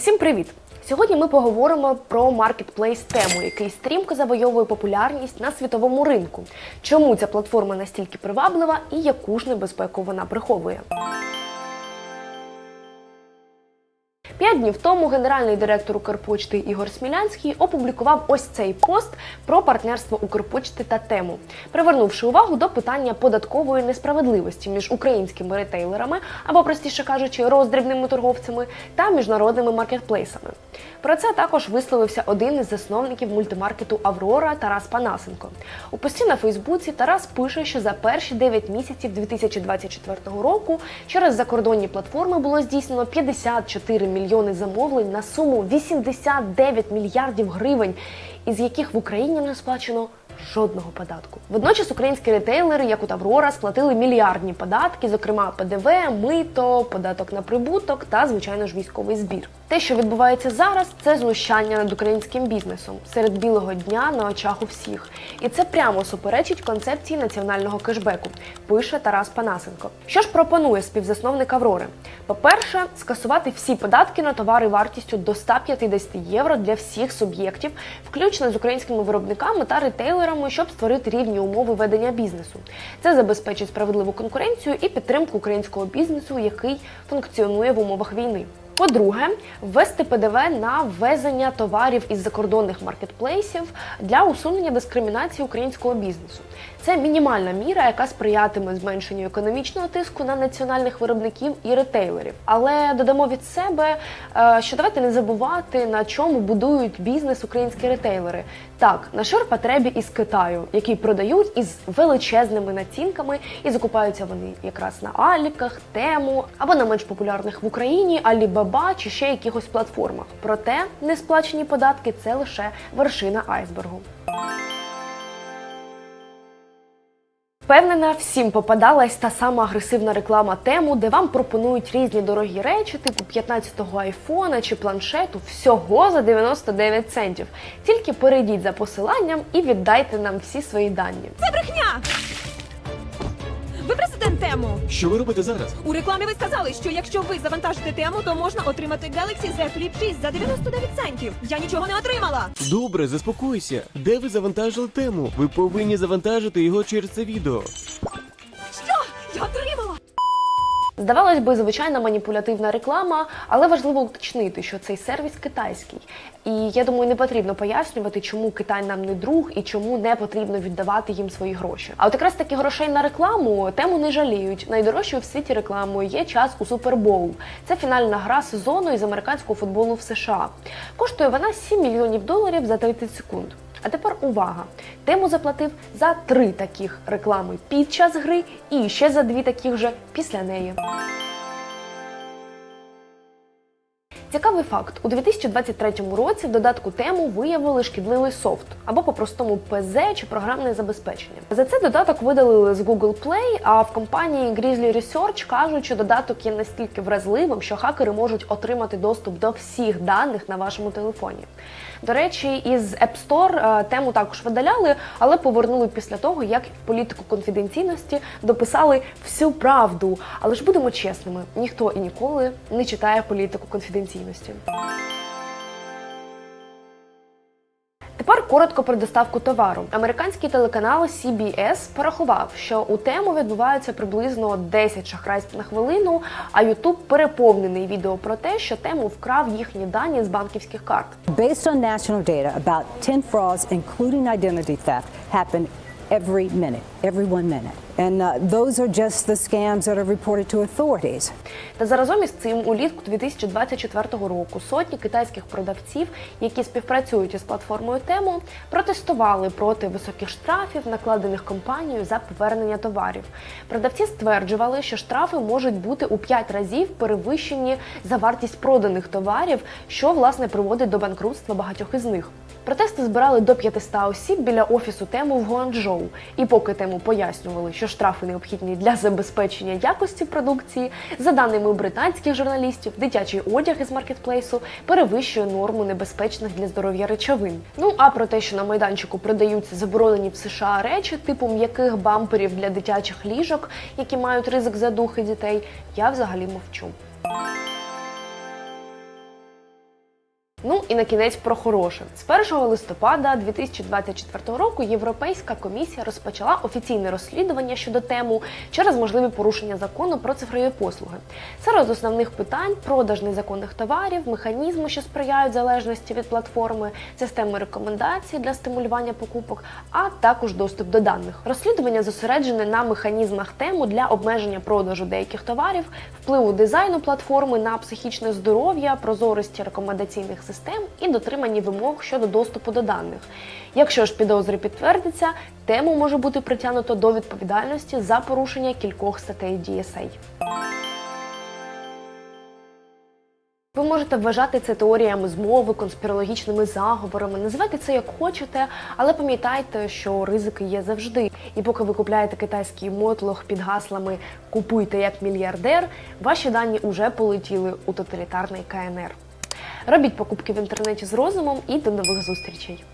Усім привіт! Сьогодні ми поговоримо про маркетплейс тему, який стрімко завойовує популярність на світовому ринку. Чому ця платформа настільки приваблива і яку ж небезпеку вона приховує? П'ять днів тому генеральний директор Укрпочти Ігор Смілянський опублікував ось цей пост про партнерство Укрпочти та тему, привернувши увагу до питання податкової несправедливості між українськими ретейлерами або, простіше кажучи, роздрібними торговцями та міжнародними маркетплейсами. Про це також висловився один із засновників мультимаркету Аврора Тарас Панасенко. У пості на Фейсбуці Тарас пише, що за перші 9 місяців 2024 року через закордонні платформи було здійснено 54 мільйони замовлень на суму 89 мільярдів гривень, із яких в Україні не сплачено жодного податку. Водночас українські ретейлери, як от Аврора, сплатили мільярдні податки, зокрема ПДВ, мито, податок на прибуток та, звичайно ж, військовий збір. Те, що відбувається зараз, це знущання над українським бізнесом серед білого дня на очах у всіх. І це прямо суперечить концепції національного кешбеку, пише Тарас Панасенко. Що ж пропонує співзасновник Аврори? По-перше, скасувати всі податки на товари вартістю до 150 євро для всіх суб'єктів, включно з українськими виробниками та ретейлерами, щоб створити рівні умови ведення бізнесу. Це забезпечить справедливу конкуренцію і підтримку українського бізнесу, який функціонує в умовах війни. По-друге, ввести ПДВ на ввезення товарів із закордонних маркетплейсів для усунення дискримінації українського бізнесу. Це мінімальна міра, яка сприятиме зменшенню економічного тиску на національних виробників і ретейлерів. Але додамо від себе, е, що давайте не забувати, на чому будують бізнес українські ретейлери. Так, на ширпотребі із Китаю, які продають із величезними націнками, і закупаються вони якраз на Аліках, Тему або на менш популярних в Україні Alibaba чи ще якихось платформах. Проте несплачені податки це лише вершина айсбергу. Впевнена, всім попадалась та сама агресивна реклама тему, де вам пропонують різні дорогі речі, типу 15-го айфона чи планшету, всього за 99 центів. Тільки перейдіть за посиланням і віддайте нам всі свої дані. Це брехня! Що ви робите зараз? У рекламі ви сказали, що якщо ви завантажите тему, то можна отримати Galaxy Z Flip 6 за 99 центів. Я нічого не отримала. Добре, заспокойся. Де ви завантажили тему? Ви повинні завантажити його через це відео. Здавалось би, звичайна маніпулятивна реклама, але важливо уточнити, що цей сервіс китайський. І я думаю, не потрібно пояснювати, чому Китай нам не друг і чому не потрібно віддавати їм свої гроші. А от якраз таки грошей на рекламу тему не жаліють. Найдорожчою в світі рекламою є час у Супербоул. Це фінальна гра сезону із американського футболу в США. Коштує вона 7 мільйонів доларів за 30 секунд. А тепер увага! Тему заплатив за три таких реклами під час гри і ще за дві таких же після неї. Цікавий факт: у 2023 році в додатку тему виявили шкідливий софт або по-простому ПЗ чи програмне забезпечення. За це додаток видалили з Google Play, а в компанії Grizzly Research кажуть, що додаток є настільки вразливим, що хакери можуть отримати доступ до всіх даних на вашому телефоні. До речі, із App Store е, тему також видаляли, але повернули після того, як в політику конфіденційності дописали всю правду. Але ж будемо чесними, ніхто і ніколи не читає політику конфіденційності. Тепер коротко про доставку товару. Американський телеканал CBS порахував, що у тему відбувається приблизно 10 шахрайств на хвилину, а YouTube переповнений відео про те, що тему вкрав їхні дані з банківських карт. Based on national data, about 10 frauds, including identity theft, happen every minute, every one minute. And uh, those are just the scams that are reported to authorities. Та заразом із цим улітку 2024 року сотні китайських продавців, які співпрацюють із платформою тему, протестували проти високих штрафів, накладених компанією за повернення товарів. Продавці стверджували, що штрафи можуть бути у 5 разів перевищені за вартість проданих товарів, що власне приводить до банкрутства багатьох із них. Протести збирали до 500 осіб біля офісу тему в Гуанчжоу. І поки тему пояснювали, що штрафи необхідні для забезпечення якості продукції, за даними британських журналістів, дитячий одяг із маркетплейсу перевищує норму небезпечних для здоров'я речовин. Ну а про те, що на майданчику продаються заборонені в США речі, типу м'яких бамперів для дитячих ліжок, які мають ризик задухи дітей, я взагалі мовчу. Ну і на кінець про хороше. З 1 листопада 2024 року Європейська комісія розпочала офіційне розслідування щодо тему через можливі порушення закону про цифрові послуги. Серед основних питань продаж незаконних товарів, механізми, що сприяють залежності від платформи, системи рекомендацій для стимулювання покупок, а також доступ до даних. Розслідування зосереджене на механізмах тему для обмеження продажу деяких товарів, впливу дизайну платформи на психічне здоров'я, прозорості рекомендаційних і дотриманні вимог щодо доступу до даних. Якщо ж підозри підтвердяться, тему може бути притягнуто до відповідальності за порушення кількох статей DSA. Ви можете вважати це теоріями змови, конспірологічними заговорами, називайте це як хочете, але пам'ятайте, що ризики є завжди. І поки ви купляєте китайський мотлох під гаслами Купуйте як мільярдер, ваші дані уже полетіли у тоталітарний КНР. Робіть покупки в інтернеті з розумом і до нових зустрічей.